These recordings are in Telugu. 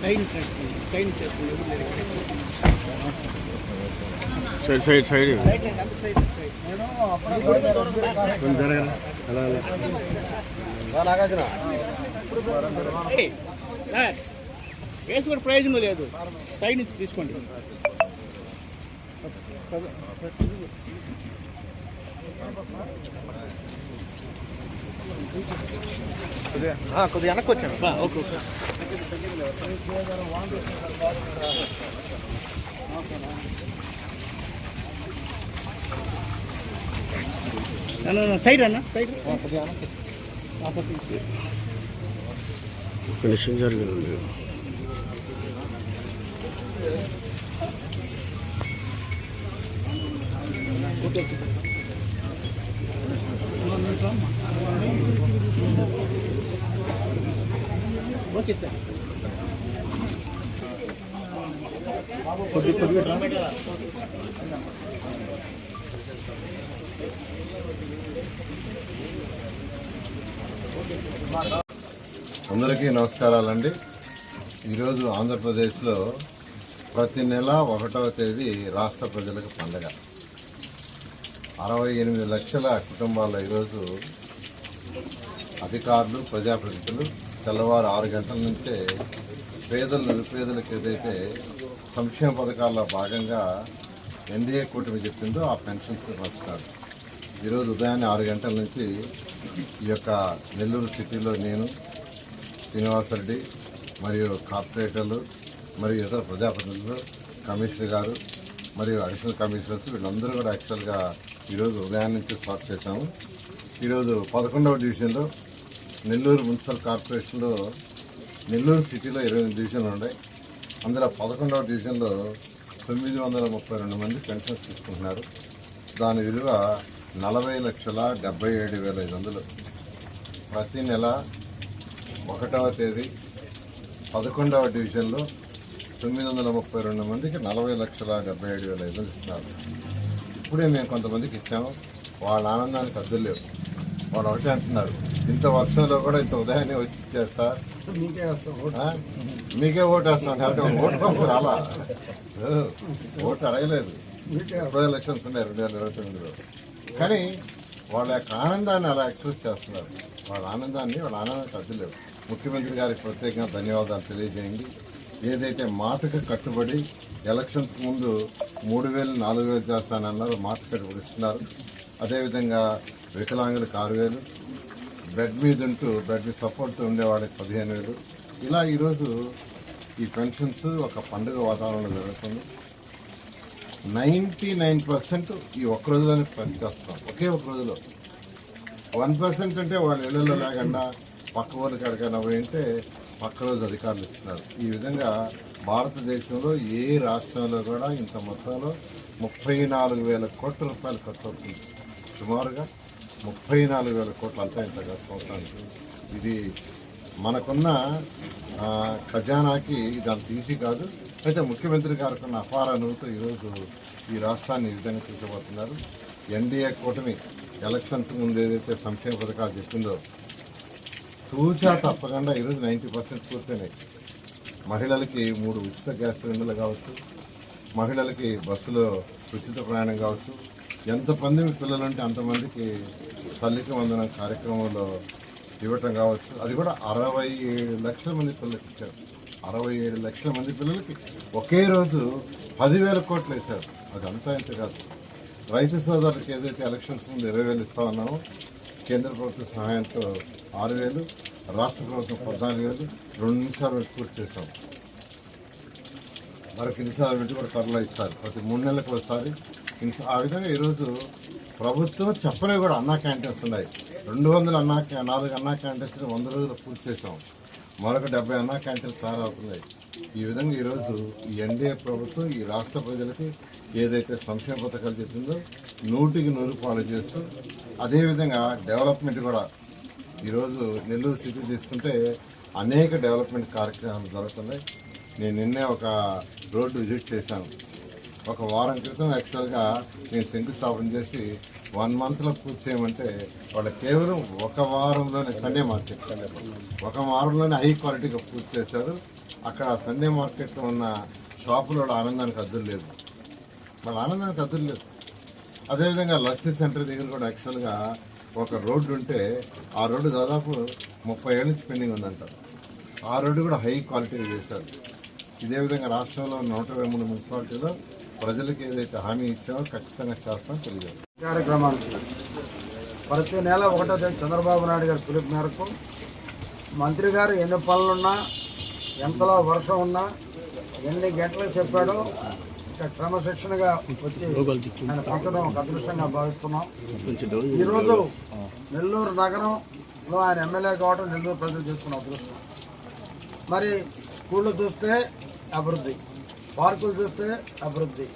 సైడ్ సైడ్ సైడ్ సైడ్ జరగరా అలా అలా ఏయ్, సార్ ప్రయోజనం లేదు. సైడ్ నుంచి తీసుకోండి. కొద్దిగా వెనక్కి వచ్చాను. Okay okay. సైడ్ అన్న సైడ్. ఫినిషింగ్ జరిగింది. ఓకే సార్ కొద్ది కొద్దిగా అందరికీ నమస్కారాలండి. ఈరోజు ఆంధ్రప్రదేశ్లో ప్రతి నెల ఒకటవ తేదీ రాష్ట్ర ప్రజలకు పండగ. అరవై ఎనిమిది లక్షల కుటుంబాల్లో ఈరోజు అధికారులు ప్రజాప్రతినిధులు తెల్లవారు ఆరు గంటల నుంచే పేదలు నిరుపేదలకు ఏదైతే సంక్షేమ పథకాల్లో భాగంగా ఎన్డీఏ కూటమి చెప్పిందో ఆ పెన్షన్స్ పంచుతారు. ఈరోజు ఉదయాన్నే ఆరు గంటల నుంచి ఈ యొక్క నెల్లూరు సిటీలో నేను శ్రీనివాసరెడ్డి మరియు కార్పొరేటర్లు మరియు ఇతర ప్రజాప్రతినిధులు కమిషనర్ గారు మరియు అడిషనల్ కమిషనర్స్ వీళ్ళందరూ కూడా యాక్చువల్గా ఈరోజు ఉదయం నుంచి స్టార్ట్ చేశాము. ఈరోజు పదకొండవ డివిజన్లో నెల్లూరు మున్సిపల్ కార్పొరేషన్లో నెల్లూరు సిటీలో ఇరవై ఎనిమిది డివిజన్లు ఉన్నాయి. అందులో పదకొండవ డివిజన్లో తొమ్మిది వందల ముప్పై రెండు మంది పెన్షన్స్ తీసుకుంటున్నారు. దాని విలువ నలభై లక్షల డెబ్బై ఏడు వేల ఐదు వందలు. ప్రతి నెల ఒకటవ తేదీ పదకొండవ డివిజన్లో తొమ్మిది వందల ముప్పై రెండు మందికి నలభై లక్షల డెబ్బై ఏడు వేల ఐదు ఇస్తున్నారు. ఇప్పుడే మేము కొంతమందికి ఇచ్చాము. వాళ్ళ ఆనందానికి అద్దులు లేవు. వాళ్ళు ఒకటే అంటున్నారు. ఇంత వర్షంలో కూడా ఇంత ఉదయాన్నే వచ్చి ఇచ్చారు సార్. ఆ? మీకే ఓటు వేస్తాం అంటే ఓటు పంపు రాలా? ఓటు అడగలేదు. ఇప్పుడు ఎలక్షన్స్ ఉన్నాయి రెండు వేల ఇరవై తొమ్మిదిలో. కానీ వాళ్ళ యొక్క ఆనందాన్ని అలా ఎక్స్ప్రెస్ చేస్తున్నారు. వాళ్ళ ఆనందాన్ని వాళ్ళ ఆనందానికి అద్దులేవు ముఖ్యమంత్రి గారికి ప్రత్యేకంగా ధన్యవాదాలు తెలియజేయండి. ఏదైతే మాటకు కట్టుబడి ఎలక్షన్స్ ముందు మూడు వేలు నాలుగు వేలు చేస్తానన్నారు మాట కట్టుబడి ఇస్తున్నారు. అదేవిధంగా వికలాంగులకు ఆరు వేలు బెడ్ మీద ఉంటూ బెడ్ మీద సపోర్ట్తో ఉండేవాడికి పదిహేను వేలు. ఇలా ఈరోజు ఈ పెన్షన్స్ ఒక పండుగ వాతావరణంలో జరుగుతుంది. నైంటీ నైన్ పర్సెంట్ ఈ ఒక్క రోజులోనే పనిచేస్తాం. ఒకే ఒక రోజులో. వన్ పర్సెంట్ అంటే వాళ్ళ ఇళ్ళలో లేకుండా పక్క ఊరికి ఎక్కడికైనా పోయి పక్క రోజు అధికారులు ఇస్తున్నారు. ఈ విధంగా భారతదేశంలో ఏ రాష్ట్రంలో కూడా ఇంత మొత్తంలో ముప్పై నాలుగు వేల కోట్ల రూపాయలు ఖర్చు అవుతుంది. సుమారుగా ముప్పై నాలుగు వేల కోట్లు అంతా ఇంత ఖర్చు అవుతుంది. ఇది మనకున్న ఖజానాకి ఇది అంత ఈజీ కాదు. అయితే ముఖ్యమంత్రి గారికి ఉన్న అపార అనుభూతి ఈరోజు ఈ రాష్ట్రాన్ని ఈ విధంగా తీసుకుపోతున్నారు ఎన్డీఏ కూటమి ఎలక్షన్స్ ముందు ఏదైతే సంక్షేమ పథకాలు చెప్పిందో తూచా తప్పకుండా ఈరోజు నైంటీ పర్సెంట్ పూర్తయినాయి. మహిళలకి మూడు ఉచిత గ్యాస్ సిలిండర్లు కావచ్చు మహిళలకి బస్సులో ఉచిత ప్రయాణం కావచ్చు. ఎంతమంది పిల్లలు ఉంటే అంతమందికి తల్లికి వందన కార్యక్రమంలో ఇవ్వటం కావచ్చు. అది కూడా అరవై ఏడు లక్షల మంది పిల్లలకి ఇచ్చారు. అరవై ఏడు లక్షల మంది పిల్లలకి ఒకే రోజు పదివేల కోట్లు వేశారు. అది అంతా ఇంత కాదు. రైతు సోదరులకు ఏదైతే ఎలక్షన్స్ ముందు ఇరవై వేలు ఇస్తా ఉన్నామో కేంద్ర ప్రభుత్వ సహాయంతో ఆరు వేలు రాష్ట్ర ప్రభుత్వం పద్నాలుగు వేలు రెండు నిమిషాలు పెట్టి పూర్తి చేస్తాం. మరొక నిమిషాలు పెట్టి కూడా కర్రలు ఇస్తారు. ప్రతి మూడు నెలలకు ఒకసారి. ఆ విధంగా ఈరోజు ప్రభుత్వం చెప్పలేదు కూడా అన్నా క్యాంటీన్స్ ఉన్నాయి. రెండు వందల అన్నా నాలుగు అన్నా క్యాంటీన్స్ వంద రోజులు పూర్తి చేసాం మరొక డెబ్బై అన్నా క్యాంటీన్స్ తయారవుతున్నాయి. ఈ విధంగా ఈరోజు ఈ ఎన్డీఏ ప్రభుత్వం ఈ రాష్ట్ర ప్రజలకి ఏదైతే సంక్షేమ పథకాలు చెప్పిందో నూటికి నూరు పాలు చేస్తూ అదేవిధంగా డెవలప్మెంట్ కూడా ఈరోజు నెల్లూరు సిటీ తీసుకుంటే అనేక డెవలప్మెంట్ కార్యక్రమాలు జరుగుతున్నాయి. నేను నిన్నే ఒక రోడ్డు విజిట్ చేశాను. ఒక వారం క్రితం యాక్చువల్గా నేను శంకుస్థాపన చేసి వన్ మంత్లో పూర్తి చేయమంటే వాళ్ళు కేవలం ఒక వారంలోనే సండే మార్కెట్ ఒక వారంలోనే హై క్వాలిటీగా పూర్తి చేశారు. అక్కడ సండే మార్కెట్లో ఉన్న షాపులో ఆనందానికి అద్దులు లేదు వాళ్ళ ఆనందానికి అద్దులు లేదు అదేవిధంగా లస్సీ సెంటర్ దగ్గర కూడా యాక్చువల్గా ఒక రోడ్డు ఉంటే ఆ రోడ్డు దాదాపు ముప్పై ఏళ్ళ నుంచి పెండింగ్ ఉందంట. ఆ రోడ్డు కూడా హై క్వాలిటీ చేశారు. ఇదే విధంగా రాష్ట్రంలో నూట ఇరవై మూడు మున్సిపాలిటీలో ప్రజలకు ఏదైతే హామీ ఇచ్చామో ఖచ్చితంగా చేస్తామో తెలియదు కార్యక్రమానికి ప్రతి నెల ఒకటో తేదీ చంద్రబాబు నాయుడు గారి పిలుపు మేరకు మంత్రి గారు ఎన్ని పనులున్నా ఎంతలో వర్షం ఉన్నా ఎన్ని గంటలకు చెప్పాడో క్రమశిక్షణగా వచ్చి ఆయన పంచడం ఒక అదృష్టంగా భావిస్తున్నాం. ఈరోజు నెల్లూరు నగరంలో ఆయన ఎమ్మెల్యే కావడం నెల్లూరు ప్రజలు చేసుకున్న అదృష్టం. మరి స్కూళ్ళు చూస్తే అభివృద్ధి పార్కులు చూస్తే అభివృద్ధి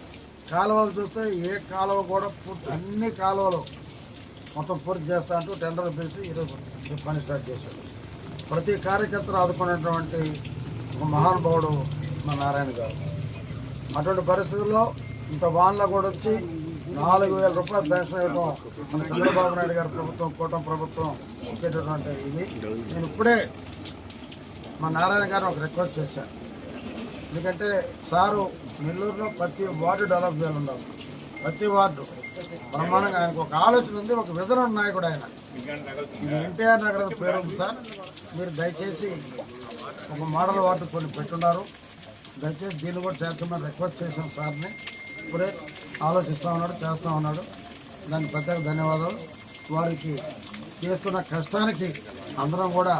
కాలువలు చూస్తే ఏ కాలువ కూడా పూర్తి అన్ని కాలువలు మొత్తం పూర్తి చేస్తా అంటూ టెండర్లు పిలిచి ఈరోజు పని స్టార్ట్ చేశారు. ప్రతి కార్యకర్తను ఆదుకున్నటువంటి ఒక మహానుభావుడు మా నారాయణ గారు. అటువంటి పరిస్థితుల్లో ఇంత వాన్లో కూడా వచ్చి నాలుగు వేల రూపాయలు పెన్షన్ ఇవ్వడం మన చంద్రబాబు నాయుడు గారి ప్రభుత్వం కూటమి ప్రభుత్వం ఇచ్చేటటువంటి ఇది. నేను ఇప్పుడే మా నారాయణ గారు ఒక రిక్వెస్ట్ చేశాను ఎందుకంటే సారు నెల్లూరులో ప్రతి వార్డు డెవలప్ చేయాలి ఉండాలి ప్రతి వార్డు. బ్రహ్మాండంగా ఆయనకు ఒక ఆలోచన ఉంది ఒక విధన కూడా ఆయన. ఎన్టీఆర్ నగర్ పేరు ఉంది సార్. మీరు దయచేసి ఒక మోడల్ వార్డు కొన్ని పెట్టున్నారు. దయచేసి దీన్ని కూడా చేస్తామని రిక్వెస్ట్ చేశాం సార్ని. ఇప్పుడే ఆలోచిస్తూ ఉన్నాడు చేస్తూ ఉన్నాడు. దానికి ప్రత్యేక ధన్యవాదాలు. వారికి చేస్తున్న కష్టానికి అందరం కూడా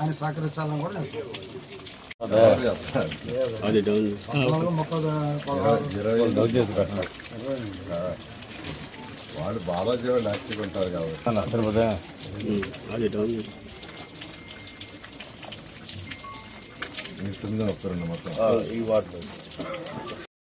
ఆయన సహకరించాలని కూడా నేను వాళ్ళు బాలాజీ వాళ్ళు యాక్టివ్ ఉంటారు కాబట్టి. ఈ వాటర్